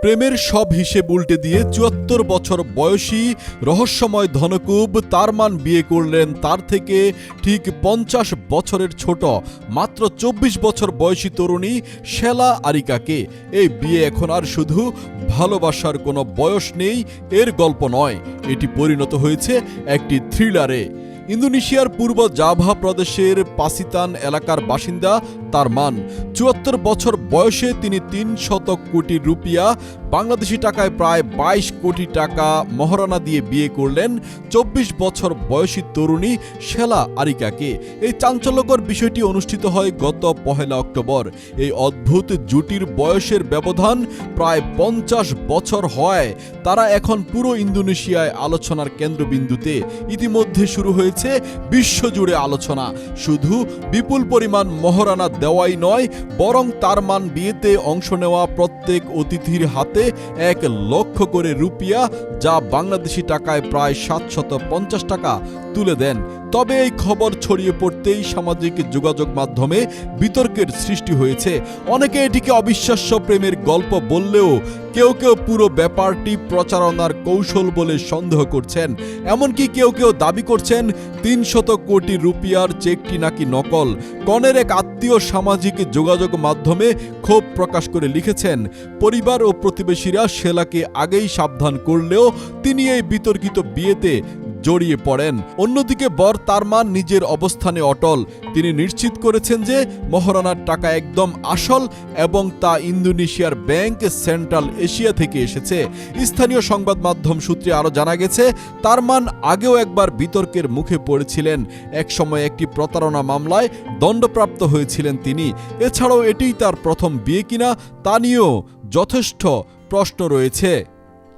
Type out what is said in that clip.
প্রেমের সব হিসেব উল্টে দিয়ে চুয়াত্তর বছর বয়সী রহস্যময় ধনকুব তারমান বিয়ে করলেন। তার থেকে ঠিক পঞ্চাশ বছরের ছোট, মাত্র চব্বিশ বছর বয়সী তরুণী শেলা আরিকাকে। এই বিয়ে এখন আর শুধু ভালোবাসার কোনো বয়স নেই, এর গল্প নয়। এটি পরিণত হয়েছে একটি থ্রিলারে। ইন্দোনেশিয়ার পূর্ব জাভা প্রদেশের পাসিতান এলাকার বাসিন্দা তার মান চুয়াত্তর বছর বয়সে তিনি তিন শতক কোটি রুপিয়া, বাংলাদেশি টাকায় প্রায় বাইশ কোটি টাকা মহারণা দিয়ে বিয়ে করলেন। চব্বিশ বছর বয়সী তরুণী শেলা আরিকাকে। এই চাঞ্চল্যকর বিষয়টি অনুষ্ঠিত হয় গত পহেলা অক্টোবর। এই অদ্ভুত জুটির বয়সের ব্যবধান প্রায় পঞ্চাশ বছর হয়। তারা এখন পুরো ইন্দোনেশিয়ায় আলোচনার কেন্দ্রবিন্দুতে। ইতিমধ্যে শুরু হয়েছে বিশ্বজুড়ে আলোচনা। শুধু বিপুল পরিমাণ মহরানা দেওয়াই নয়, বরং তার মান বিয়েতে অংশ নেওয়া প্রত্যেক অতিথির হাতে এক লক্ষ করে রুপিয়া, যা বাংলাদেশি টাকায় প্রায় সাতশত পঞ্চাশ টাকা তুলে দেন। তবে এই খবর ছড়িয়ে পড়তেই সামাজিক যোগাযোগ মাধ্যমে বিতর্কের সৃষ্টি হয়েছে। অনেকে এটিকে অবিশ্বাস্য প্রেমের গল্প বললেও কেউ কেউ পুরো ব্যাপারটি প্রচারণার কৌশল বলে সন্দেহ করছেন। এমনকি কেউ কেউ দাবি করছেন তিনশত কোটি রুপিয়ার চেকটি নাকি নকল। কনের এক আত্মীয় সামাজিক যোগাযোগ মাধ্যমে ক্ষোভ প্রকাশ করে লিখেছেন, পরিবার ও প্রতিবেশীরা সেলাকে আগেই সাবধান করলেও তিনি এই বিতর্কিত বিয়েতে জড়িয়ে পড়েন। অন্যদিকে বর তার তারমান নিজের অবস্থানে অটল। তিনি নিশ্চিত করেছেন যে মহারানার টাকা একদম আসল এবং তা ইন্দোনেশিয়ার ব্যাংক সেন্ট্রাল এশিয়া থেকে এসেছে। স্থানীয় সংবাদ মাধ্যম সূত্রে আরও জানা গেছে, তারমান আগেও একবার বিতর্কের মুখে পড়েছিলেন। একসময় একটি প্রতারণা মামলায় দণ্ডপ্রাপ্ত হয়েছিলেন তিনি। এছাড়াও এটিই তার প্রথম বিয়ে কিনা তা নিয়েও যথেষ্ট প্রশ্ন রয়েছে।